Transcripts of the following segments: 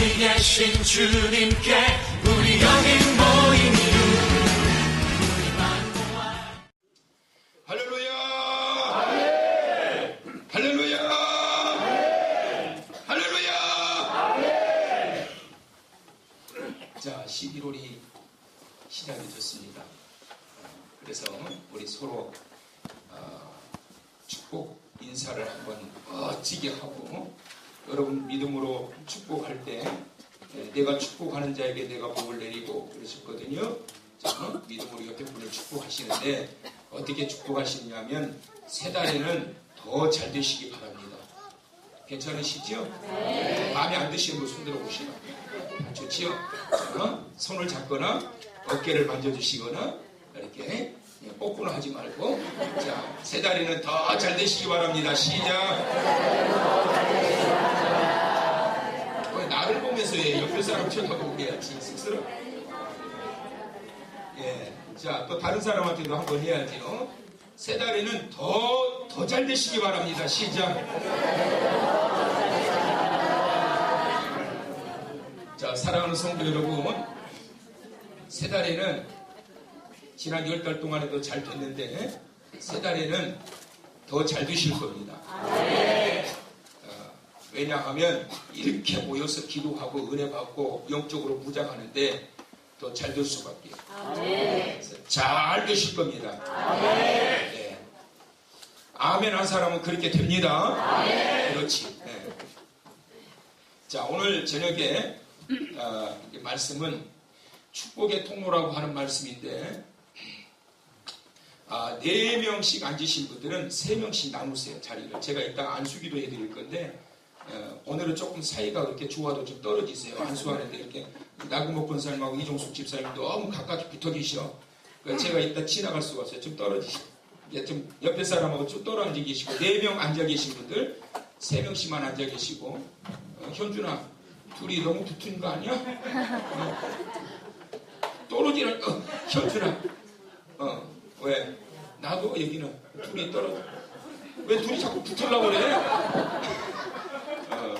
어디 계신 주님께 우리 여기 모인 이유 할렐루야! 할렐루야! 할렐루야! 자, 11월이 시작이 됐습니다. 그래서 우리 서로 어, 축복 인사를 한번 멋지게 하고 여러분 믿음으로 축복할 때 예, 내가 축복하는 자에게 내가 복을 내리고 그러셨거든요. 믿음으로 옆에 분을 축복하시는데 어떻게 축복하시냐면 세 달에는 더 잘 되시기 바랍니다. 괜찮으시죠? 마음에 안 드시는 분 손들어 보시라. 좋지요? 어? 손을 잡거나 어깨를 만져주시거나 이렇게 예, 뽀꾸는 하지 말고 자, 세 달에는 더 잘 되시기 바랍니다. 시작. 왜 나를 보면서 해? 옆에 사람 쳐다보고 해야지. 쑥스러워. 예. 자, 또 다른 사람한테도 한번 해야지요. 세 달에는 더, 더 잘 되시기 바랍니다. 시작. 자, 사랑하는 성도 여러분. 세 달에는 지난 열 달 동안에도 잘 됐는데, 세 달에는 더 잘 되실 겁니다. 어, 왜냐하면 이렇게 모여서 기도하고 은혜 받고 영적으로 무장하는데 더 잘 될 수밖에. 그래서 잘 되실 겁니다. 네. 아멘 한 사람은 그렇게 됩니다. 그렇지. 네. 자 오늘 저녁에 어, 이 말씀은 축복의 통로라고 하는 말씀인데 아, 네 명씩 앉으신 분들은 세 명씩 나누세요 자리를. 제가 이따 안수기도 해드릴 건데 어, 오늘은 조금 사이가 그렇게 좋아도 좀 떨어지세요. 안수하는데 이렇게 나그목 권사님하고 이종숙 집사님 너무 가깝게 붙어 계셔. 그래서 제가 이따 지나갈 수가 없어요. 좀 떨어지시고. 좀 옆에 사람하고 좀 떨어져 계시고 네 명 앉아 계신 분들 세 명씩만 앉아 계시고 어, 현준아 둘이 너무 붙은 거 아니야? 어. 떨어지는 어, 현준아 어, 왜 나도 여기는 둘이 떨어져 왜 둘이 자꾸 붙으려고 그래? 어,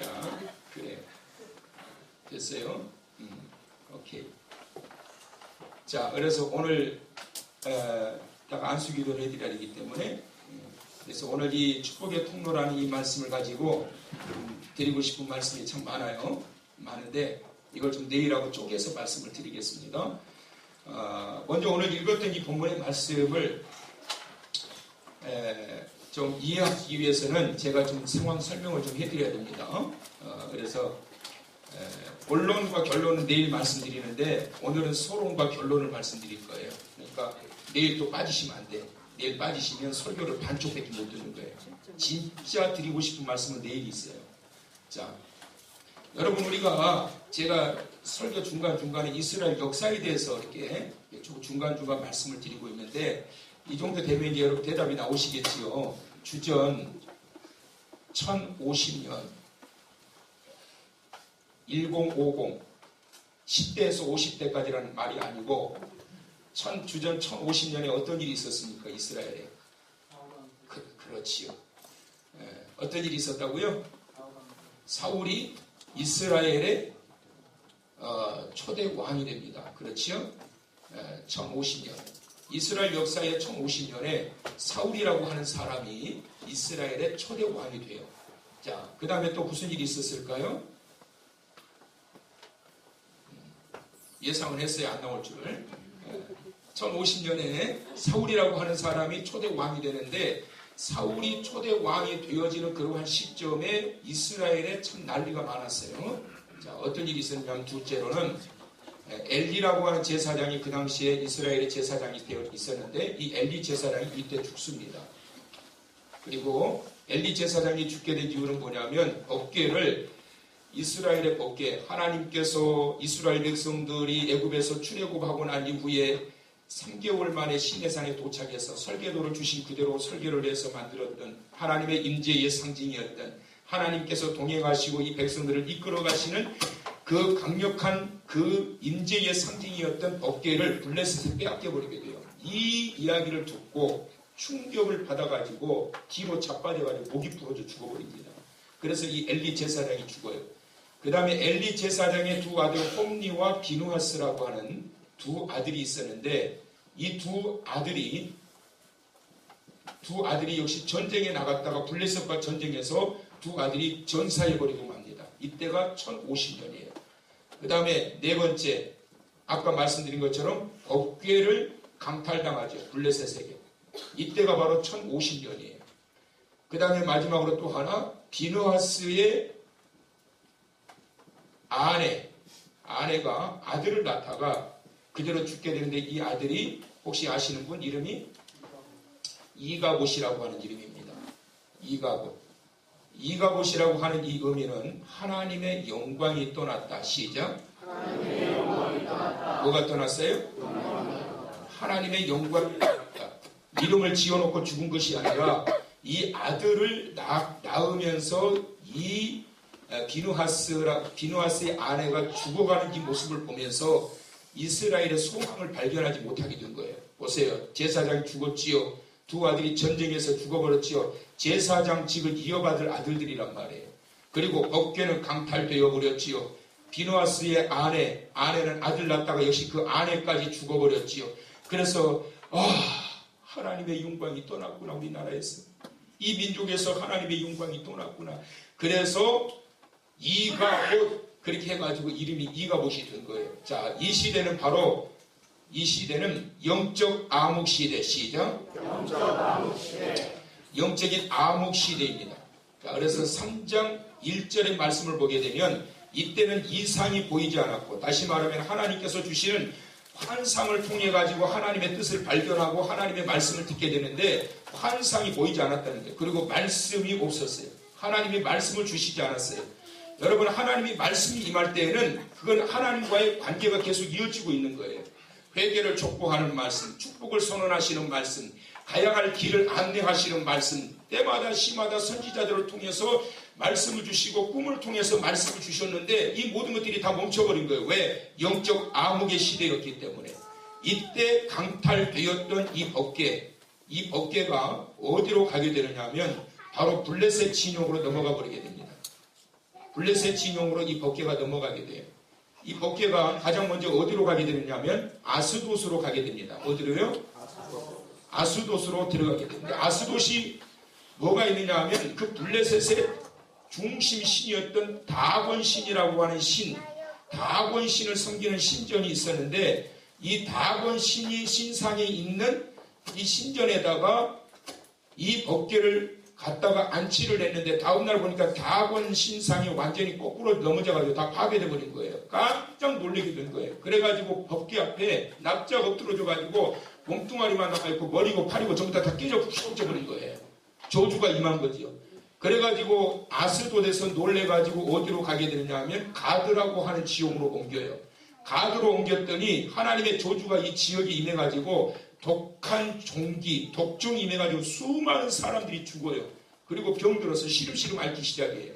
자 그래 됐어요? 음, 오케이 자 그래서 오늘 어, 딱 안수기도를 해드려야 되기 때문에 음, 그래서 오늘 이 축복의 통로라는 이 말씀을 가지고 음, 드리고 싶은 말씀이 참 많아요. 많은데 이걸 좀 내일하고 쪼개서 말씀을 드리겠습니다. 어, 먼저 오늘 읽었던 이 본문의 말씀을 에, 좀 이해하기 위해서는 제가 좀 상황 설명을 좀 해드려야 됩니다. 어, 그래서 에, 본론과 결론은 내일 말씀드리는데 오늘은 소론과 결론을 말씀드릴 거예요. 그러니까 내일 또 빠지시면 안 돼. 내일 빠지시면 설교를 반쪽밖에 못 듣는 거예요. 진짜 드리고 싶은 말씀은 내일 있어요. 자, 여러분 우리가 제가 설교 중간 중간에 이스라엘 역사에 대해서 이렇게 중간 중간 말씀을 드리고 있는데 이 정도 되면 이제 여러분 대답이 나오시겠지요. 주전 1050년 1050 10대에서 50대까지라는 말이 아니고 천, 주전 1050년에 어떤 일이 있었습니까? 이스라엘에. 그, 그렇지요. 예, 어떤 일이 있었다고요? 사울이 이스라엘의 어, 초대 왕이 됩니다. 그렇지요? 예, 1050년. 이스라엘 역사의 1050년에 사울이라고 하는 사람이 이스라엘의 초대 왕이 돼요. 자, 그 다음에 또 무슨 일이 있었을까요? 음, 예상은 했어요. 안 나올 줄. 예, 1050년에 사울이라고 하는 사람이 초대 왕이 되는데 사울이 초대 왕이 되어지는 그러한 시점에 이스라엘에 참 난리가 많았어요. 자, 어떤 일이 있었냐면 둘째로는 엘리라고 하는 제사장이 그 당시에 이스라엘의 제사장이 되어 있었는데 이 엘리 제사장이 이때 죽습니다. 그리고 엘리 제사장이 죽게 된 이유는 뭐냐면 법궤를 이스라엘의 법궤 하나님께서 이스라엘 백성들이 애굽에서 출애굽하고 난 이후에 3개월 만에 시내산에 도착해서 설계도를 주신 그대로 설계를 해서 만들었던 하나님의 임재의 상징이었던 하나님께서 동행하시고 이 백성들을 이끌어 가시는 그 강력한 그 임재의 상징이었던 어깨를 블레셋에 빼앗겨 버리게 돼요. 이 이야기를 듣고 충격을 받아가지고 뒤로 자빠져가지고 목이 부러져 죽어버립니다. 그래서 이 엘리 제사장이 죽어요. 그 다음에 엘리 제사장의 두 아들 홈니와 비누하스라고 하는 두 아들이 있었는데 이 두 아들이 두 아들이 역시 전쟁에 나갔다가 블레셋과 전쟁에서 두 아들이 전사해버리고 맙니다. 이때가 1050년이에요. 그 다음에 네 번째 아까 말씀드린 것처럼 법궤를 강탈당하죠. 블레셋에게. 이때가 바로 1050년이에요. 그 다음에 마지막으로 또 하나 비누하스의 아내 아내가 아들을 낳다가 그대로 죽게 되는데 이 아들이 혹시 아시는 분 이름이 이가봇이라고 하는 이름입니다. 이가봇. 이가봇이라고 하는 이 의미는 하나님의 영광이 떠났다. 시작. 뭐가 떠났어요? 하나님의 영광이 떠났다. 이름을 지어놓고 죽은 것이 아니라 이 아들을 낳, 낳으면서 이 어, 비누하스라, 비누하스의 아내가 죽어가는 이 모습을 보면서 이스라엘의 소망을 발견하지 못하게 된 거예요. 보세요. 제사장이 죽었지요. 두 아들이 전쟁에서 죽어버렸지요. 제사장 직을 이어받을 아들들이란 말이에요. 그리고 법궤는 강탈되어 버렸지요. 비누아스의 아내, 아내는 아들 낳다가 역시 그 아내까지 죽어버렸지요. 그래서 아 하나님의 영광이 떠났구나 우리나라에서 이 민족에서 하나님의 영광이 떠났구나. 그래서 이가봇 그렇게 해가지고 이름이 이가봇이 된 거예요. 자, 이 시대는 바로 이 시대는 영적 암흑 시대 시작. 영적인 암흑 시대입니다. 자, 그래서 3장 1절의 말씀을 보게 되면 이때는 이상이 보이지 않았고 다시 말하면 하나님께서 주시는 환상을 통해 가지고 하나님의 뜻을 발견하고 하나님의 말씀을 듣게 되는데 환상이 보이지 않았다는 거예요. 그리고 말씀이 없었어요. 하나님이 말씀을 주시지 않았어요. 여러분 하나님이 말씀이 임할 때에는 그건 하나님과의 관계가 계속 이어지고 있는 거예요. 회개를 촉구하는 말씀, 축복을 선언하시는 말씀, 가야 할 길을 안내하시는 말씀, 때마다 시마다 선지자들을 통해서 말씀을 주시고 꿈을 통해서 말씀을 주셨는데 이 모든 것들이 다 멈춰버린 거예요. 왜? 영적 암흑의 시대였기 때문에. 이때 강탈되었던 이 법계, 이 법계가 어디로 가게 되느냐 하면 바로 블레셋 진영으로 넘어가 버리게 됩니다. 블레셋 진영으로 이 법계가 넘어가게 돼요. 이 법계가 가장 먼저 어디로 가게 되느냐면 아스도스로 가게 됩니다. 어디로요? 아스도스로 들어가게 됩니다. 아스도시 뭐가 있느냐 하면 그 블레셋의 중심 신이었던 다곤 신이라고 하는 신, 다곤 신을 섬기는 신전이 있었는데 이 다곤 신이 신상에 있는 이 신전에다가 이 법계를 갖다가 안치를 했는데 다음날 보니까 다곤 신상이 완전히 거꾸로 넘어져가지고 다 파괴돼 버린 거예요. 깜짝 놀라게 된 거예요. 그래가지고 법계 앞에 납작 엎드러져가지고 몸뚱아리만 남아있고 머리고 팔이고 전부 다, 다 깨져 부서져 버린 거예요. 저주가 임한 거지요. 그래가지고 아스돗에서 놀래가지고 어디로 가게 되느냐 하면 가드라고 하는 지역으로 옮겨요. 가드로 옮겼더니 하나님의 저주가 이 지역에 임해가지고 독한 종기, 독종이 임해가지고 수많은 사람들이 죽어요. 그리고 병들어서 시름시름 앓기 시작해요.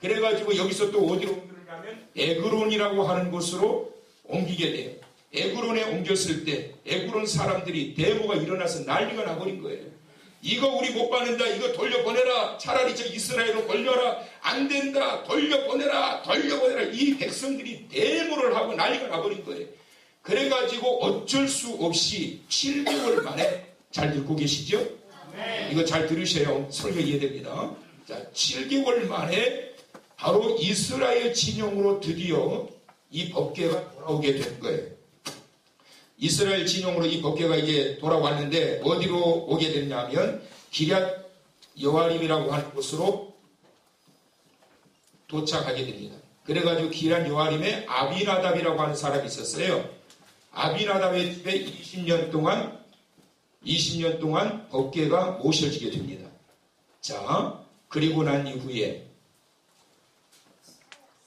그래가지고 여기서 또 어디로 옮기느냐면 에그론이라고 하는 곳으로 옮기게 돼요. 에그론에 옮겼을 때 에그론 사람들이 데모가 일어나서 난리가 나버린 거예요. 이거 우리 못 받는다. 이거 돌려보내라. 차라리 저 이스라엘로 걸려라. 안 된다. 돌려보내라. 돌려보내라. 이 백성들이 데모를 하고 난리가 나버린 거예요. 그래가지고 어쩔 수 없이 7개월 만에 잘 듣고 계시죠? 이거 잘 들으셔야 설교 이해됩니다. 자, 7개월 만에 바로 이스라엘 진영으로 드디어 이 법계가 돌아오게 된 거예요. 이스라엘 진영으로 이 법계가 이제 돌아왔는데 어디로 오게 됐냐면 기럇 여아림이라고 하는 곳으로 도착하게 됩니다. 그래가지고 기럇 여아림에 아비나답이라고 하는 사람이 있었어요. 아비나답의 집에 20년 동안 20년 동안 법계가 모셔지게 됩니다. 자, 그리고 난 이후에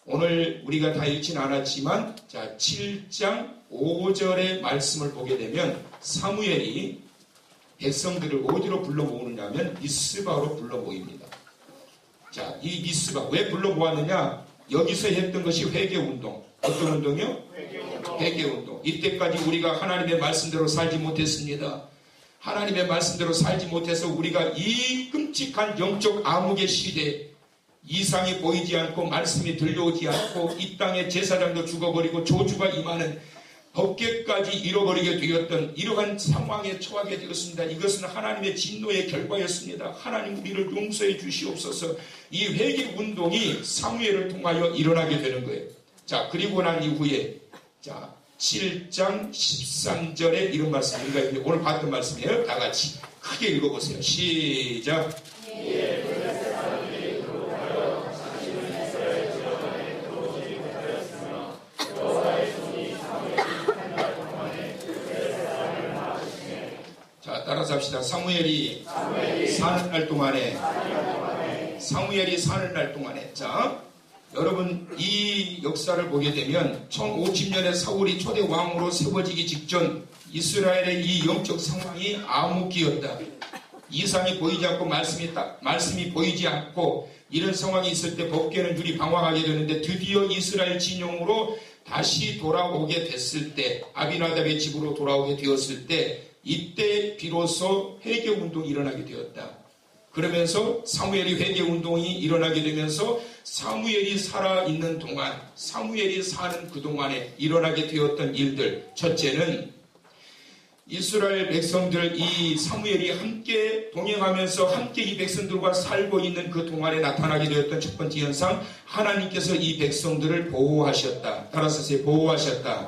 오늘 우리가 다 읽지는 않았지만 자 7장 5절의 말씀을 보게 되면 사무엘이 백성들을 어디로 불러 모으느냐 면 미스바로 불러 모입니다. 자, 이 미스바 왜 불러 모았느냐? 여기서 했던 것이 회개 운동. 어떤 운동이요? 회개 운동. 이때까지 우리가 하나님의 말씀대로 살지 못했습니다. 하나님의 말씀대로 살지 못해서 우리가 이 끔찍한 영적 암흑의 시대 이상이 보이지 않고 말씀이 들려오지 않고 이 땅에 제사장도 죽어버리고 조주가 임하는 법계까지 잃어버리게 되었던 이러한 상황에 처하게 되었습니다. 이것은 하나님의 진노의 결과였습니다. 하나님 우리를 용서해 주시옵소서. 이 회개 운동이 사무엘을 통하여 일어나게 되는 거예요. 자 그리고 난 이후에 자 7장 13절에 이런 말씀입니다. 오늘 봤던 말씀이에요. 다 같이 크게 읽어보세요. 시작. 자, 따라서 합시다. 사무엘이 사는 날 동안에 사무엘이 사는 날 동안에 자, 여러분 이 역사를 보게 되면 1050년에 사울이 초대 왕으로 세워지기 직전 이스라엘의 이 영적 상황이 암흑기였다. 이상이 보이지 않고 말씀이 딱 말씀이 보이지 않고 이런 상황이 있을 때 법계는 줄이 방황하게 되는데 드디어 이스라엘 진영으로 다시 돌아오게 됐을 때 아비나답의 집으로 돌아오게 되었을 때 이때 비로소 회개 운동이 일어나게 되었다. 그러면서 사무엘이 회개 운동이 일어나게 되면서 사무엘이 살아 있는 동안 사무엘이 사는 그 동안에 일어나게 되었던 일들 첫째는 이스라엘 백성들 이 사무엘이 함께 동행하면서 함께 이 백성들과 살고 있는 그 동안에 나타나게 되었던 첫 번째 현상 하나님께서 이 백성들을 보호하셨다. 따라서 세 보호하셨다.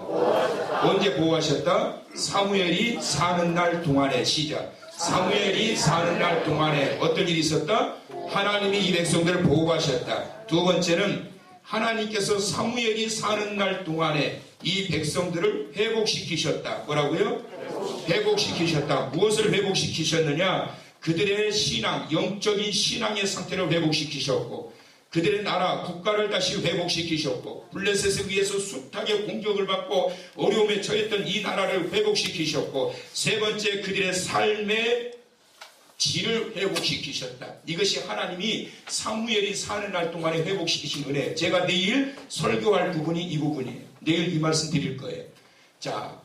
언제 보호하셨다? 사무엘이 사는 날 동안에 시작. 사무엘이 사는 날 동안에 어떤 일이 있었다? 하나님이 이 백성들을 보호하셨다. 두 번째는 하나님께서 사무엘이 사는 날 동안에 이 백성들을 회복시키셨다. 뭐라고요? 회복시키셨다. 무엇을 회복시키셨느냐? 그들의 신앙, 영적인 신앙의 상태를 회복시키셨고, 그들의 나라, 국가를 다시 회복시키셨고, 블레셋에 의해서 숱하게 공격을 받고 어려움에 처했던 이 나라를 회복시키셨고, 세 번째 그들의 삶의 질을 회복시키셨다. 이것이 하나님이 사무엘이 사는 날 동안에 회복시키신 은혜. 제가 내일 설교할 부분이 이 부분이에요. 내일 이 말씀 드릴 거예요. 자,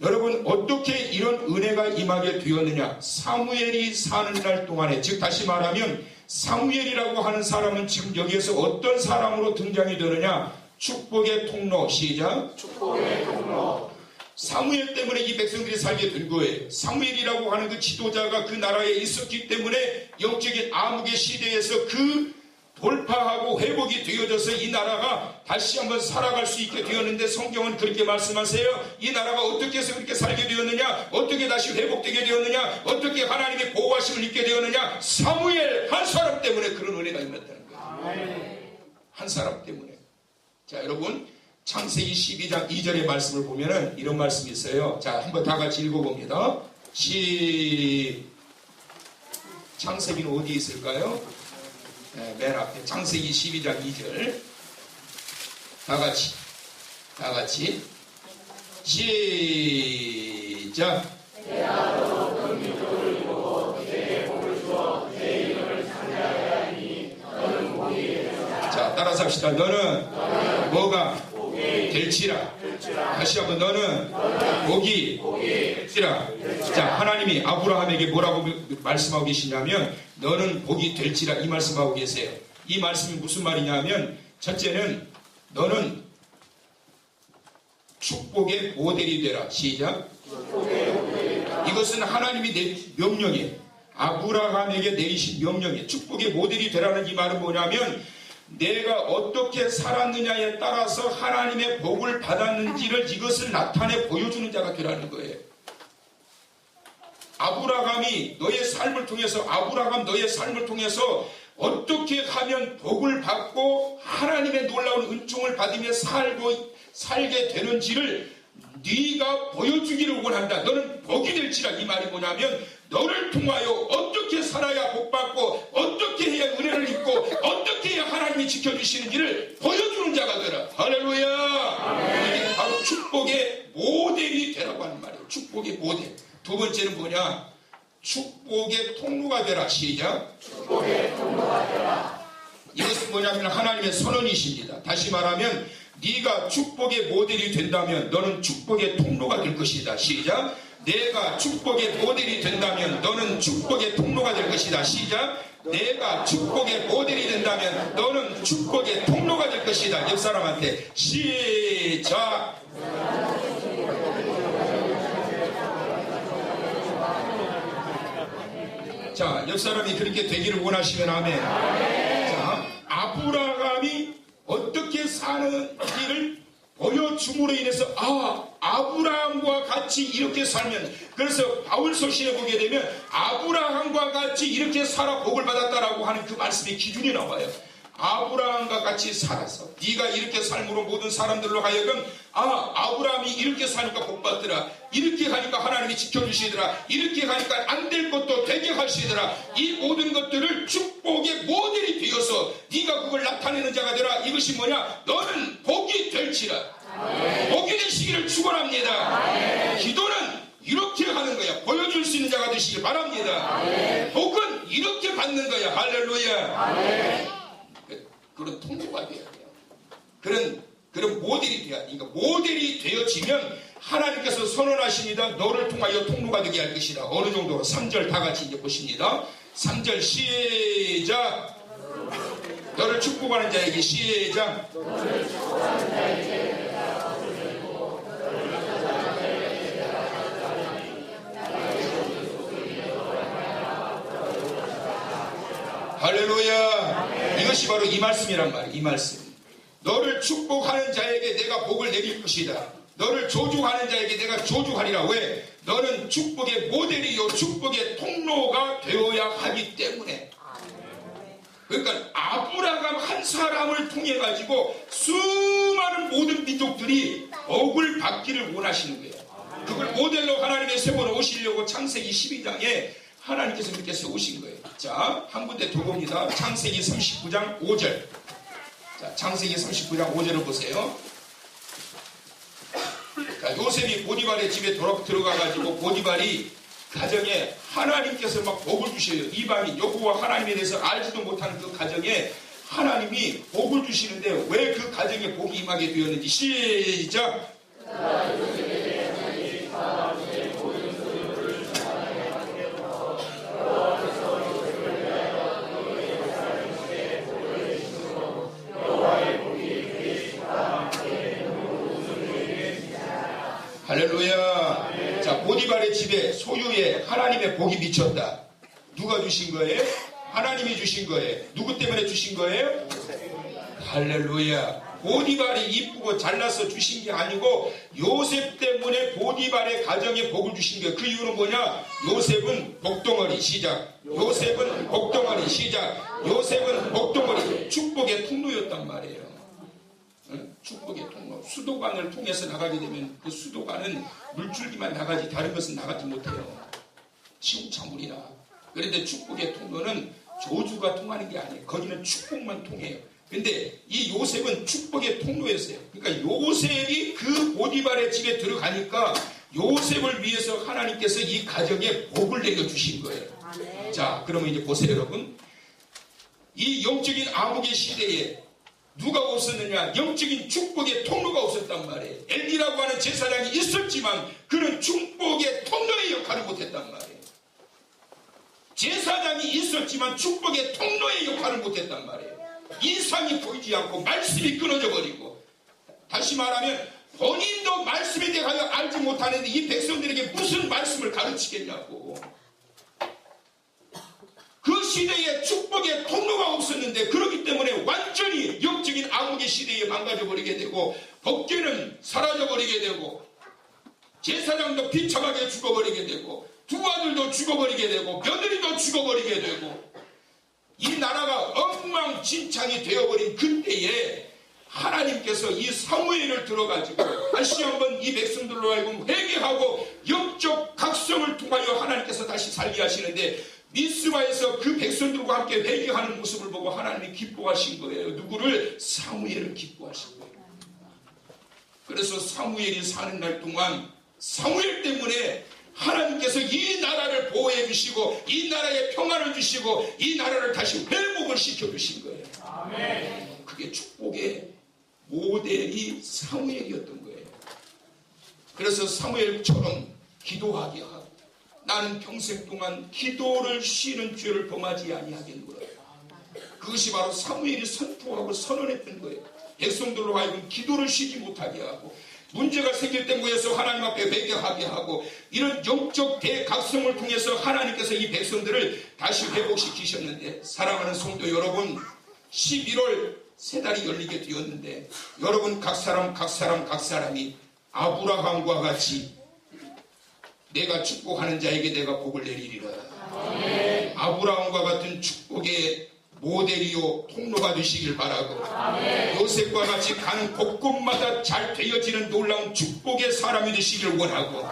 여러분 어떻게 이런 은혜가 임하게 되었느냐? 사무엘이 사는 날 동안에 즉 다시 말하면 사무엘이라고 하는 사람은 지금 여기에서 어떤 사람으로 등장이 되느냐? 축복의 통로 시작. 축복의 통로. 사무엘 때문에 이 백성들이 살게 된 거예요. 사무엘이라고 하는 그 지도자가 그 나라에 있었기 때문에 영적인 암흑의 시대에서 그 돌파하고 회복이 되어져서 이 나라가 다시 한번 살아갈 수 있게 되었는데 성경은 그렇게 말씀하세요. 이 나라가 어떻게 해서 그렇게 살게 되었느냐? 어떻게 다시 회복되게 되었느냐? 어떻게 하나님의 보호하심을 입게 되었느냐? 사무엘 한 사람 때문에 그런 은혜가 임했다는 거예요. 한 사람 때문에. 자, 여러분. 창세기 12장 2절의 말씀을 보면은 이런 말씀이 있어요. 자, 한번 다 같이 읽어봅니다. 시, 창세기는 어디 있을까요? 네, 맨 앞에 창세기 12장 2절 다 같이 다 같이 시작 자 따라서 합시다 너는 뭐가 될지라. 다시 한번 너는 복이 될지라. 자 하나님이 아브라함에게 뭐라고 말씀하고 계시냐면 너는 복이 될지라 이 말씀하고 계세요. 이 말씀이 무슨 말이냐면 첫째는 너는 축복의 모델이 되라. 시작. 이것은 하나님이 내린 명령이에요 아브라함에게 내리신 명령이에요 축복의 모델이 되라는 이 말은 뭐냐면 내가 어떻게 살았느냐에 따라서 하나님의 복을 받았는지를 이것을 나타내 보여주는 자가 되라는 거예요. 아브라함이 너의 삶을 통해서 아브라함 너의 삶을 통해서 어떻게 하면 복을 받고 하나님의 놀라운 은총을 받으며 살고 살게 되는지를 네가 보여주기를 원한다. 너는 복이 될지라 이 말이 뭐냐면 너를 통하여 어떻게 살아야 복받고 어떻게 해야 은혜를 입고 어떻게 해야 하나님이 지켜주시는지를 보여주는 자가 되라. 할렐루야. 이게 바로 축복의 모델이 되라고 하는 말이에요. 축복의 모델. 두 번째는 뭐냐? 축복의 통로가 되라. 시작. 축복의 통로가 되라. 이것은 뭐냐면 하나님의 선언이십니다. 다시 말하면 네가 축복의 모델이 된다면 너는 축복의 통로가 될 것이다. 시작. 내가 축복의 모델이 된다면 너는 축복의 통로가 될 것이다. 시작. 내가 축복의 모델이 된다면 너는 축복의 통로가 될 것이다. 옆 사람한테 시작. 자, 옆 사람이 그렇게 되기를 원하시면 아멘. 자, 아브라함이 어떻게 사는지를 보여줌으로 인해서 아 아브라함과 같이 이렇게 살면 그래서 바울 서신에 보게 되면 아브라함과 같이 이렇게 살아 복을 받았다라고 하는 그 말씀의 기준이 나와요. 아브라함과 같이 살아서 네가 이렇게 삶으로 모든 사람들로 하여금 아 아브라함이 이렇게 사니까 복 받더라. 이렇게 하니까 하나님이 지켜주시더라. 이렇게 하니까 안 될 것도 되게 하시더라. 이 모든 것들을 축복의 모델이 되어서 네가 그걸 나타내는 자가 되라. 이것이 뭐냐? 너는 복이 될지라. 복이 되시기를 축원합니다. 기도는 이렇게 하는 거야. 보여줄 수 있는 자가 되시길 바랍니다. 복은 이렇게 받는 거야. 할렐루야 그런 통로가 돼야 돼요. 그런 그런 모델이 돼야 돼. 그러니까 모델이 되어지면 하나님께서 선언하십니다. 너를 통하여 통로가 되게 할 것이다. 어느 정도로 3절 다 같이 이제 보십니다. 3절 시작. 너를 축복하는 자에게 시작. 할렐루야. 이것이 바로 이 말씀이란 말이에요. 이 말씀. 너를 축복하는 자에게 내가 복을 내릴 것이다. 너를 조주하는 자에게 내가 조주하리라. 왜? 너는 축복의 모델이요. 축복의 통로가 되어야 하기 때문에. 그러니까 아브라함 한 사람을 통해 가지고 수많은 모든 민족들이 복을 받기를 원하시는 거예요. 그걸 모델로 하나님의 세번을 오시려고 창세기 12장에 하나님께서 그렇게 세우신 거예요. 자, 한 군데 더 봅니다. 창세기 39장 5절. 자, 창세기 39장 5절을 보세요. 자, 요셉이 보디발의 집에 들어가가지고 보디발이 가정에 하나님께서 막 복을 주셔요. 이방인 여호와 하나님에 대해서 알지도 못하는 그 가정에 하나님이 복을 주시는데 왜 그 가정에 복이 임하게 되었는지 시작. 할렐루야. 자, 보디발의 집에 소유에 하나님의 복이 미쳤다. 누가 주신 거예요? 하나님이 주신 거예요. 누구 때문에 주신 거예요? 할렐루야. 보디발이 이쁘고 잘나서 주신 게 아니고 요셉 때문에 보디발의 가정에 복을 주신 거예요. 그 이유는 뭐냐? 요셉은 복덩어리 시작. 요셉은 복덩어리 시작. 요셉은 복덩어리 축복의 통로였단 말이에요. 응? 축복의 통로. 수도관을 통해서 나가게 되면 그 수도관은 물줄기만 나가지 다른 것은 나가지 못해요. 시궁창문이나. 그런데 축복의 통로는 조주가 통하는 게 아니에요. 거기는 축복만 통해요. 근데 이 요셉은 축복의 통로였어요. 그러니까 요셉이 그 보디발의 집에 들어가니까 요셉을 위해서 하나님께서 이 가정에 복을 내려주신 거예요. 자, 그러면 이제 보세요, 여러분. 이 영적인 암흑의 시대에 누가 없었느냐? 영적인 축복의 통로가 없었단 말이에요. 엘리라고 하는 제사장이 있었지만 그는 축복의 통로의 역할을 못했단 말이에요. 제사장이 있었지만 축복의 통로의 역할을 못했단 말이에요. 인상이 보이지 않고 말씀이 끊어져 버리고 다시 말하면 본인도 말씀에 대하여 알지 못하는데 이 백성들에게 무슨 말씀을 가르치겠냐고. 그 시대에 축복의 통로가 없었는데 그렇기 때문에 완전히 영적인 암흑의 시대에 망가져 버리게 되고 법계는 사라져 버리게 되고 제사장도 비참하게 죽어버리게 되고 두 아들도 죽어버리게 되고 며느리도 죽어버리게 되고 이 나라가 엉망진창이 되어버린 그때에 하나님께서 이 사무엘을 들어가지고 다시 한번 이 백성들로 하여금 회개하고 영적 각성을 통하여 하나님께서 다시 살게 하시는데 미스바에서 그 백성들과 함께 회개하는 모습을 보고 하나님이 기뻐하신 거예요. 누구를? 사무엘을 기뻐하신 거예요. 그래서 사무엘이 사는 날 동안 사무엘 때문에 하나님께서 이 나라를 보호해 주시고 이 나라에 평안을 주시고 이 나라를 다시 회복을 시켜 주신 거예요. 그게 축복의 모델이 사무엘이었던 거예요. 그래서 사무엘처럼 기도하게 하고 나는 평생 동안 기도를 쉬는 죄를 범하지 아니하겠노라. 그것이 바로 사무엘이 선포하고 선언했던 거예요. 백성들로 하여금 기도를 쉬지 못하게 하고 문제가 생길 때 모여서 하나님 앞에 회개하게 하고 이런 영적 대각성을 통해서 하나님께서 이 백성들을 다시 회복시키셨는데 사랑하는 성도 여러분 11월 세 달이 열리게 되었는데 여러분 각 사람 각 사람 각 사람이 아브라함과 같이 내가 축복하는 자에게 내가 복을 내리리라. 아브라함과 같은 축복의 모델이요 통로가 되시길 바라고 요셉과 같이 가는 곳곳마다 잘 되어지는 놀라운 축복의 사람이 되시길 원하고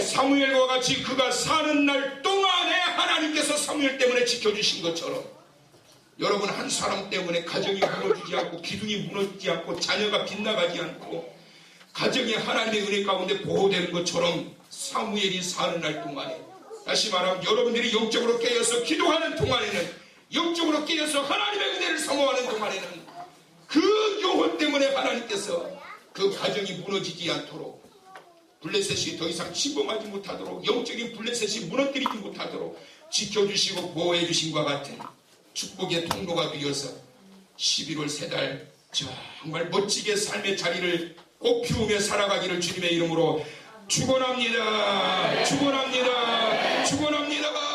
사무엘과 같이 그가 사는 날 동안에 하나님께서 사무엘 때문에 지켜주신 것처럼 여러분 한 사람 때문에 가정이 무너지지 않고 기둥이 무너지지 않고 자녀가 빗나가지 않고 가정이 하나님의 은혜 가운데 보호되는 것처럼 사무엘이 사는 날 동안에 다시 말하면 여러분들이 영적으로 깨어서 기도하는 동안에는 영적으로 깨어서 하나님의 은혜를 사모하는 동안에는 그 영혼 때문에 하나님께서 그 가정이 무너지지 않도록 블레셋이 더 이상 침범하지 못하도록 영적인 블레셋이 무너뜨리지 못하도록 지켜주시고 보호해 주신과 같은 축복의 통로가 되어서 11월 세 달 정말 멋지게 삶의 자리를 꽃피우며 살아가기를 주님의 이름으로 축원합니다. 축원합니다. 축원합니다.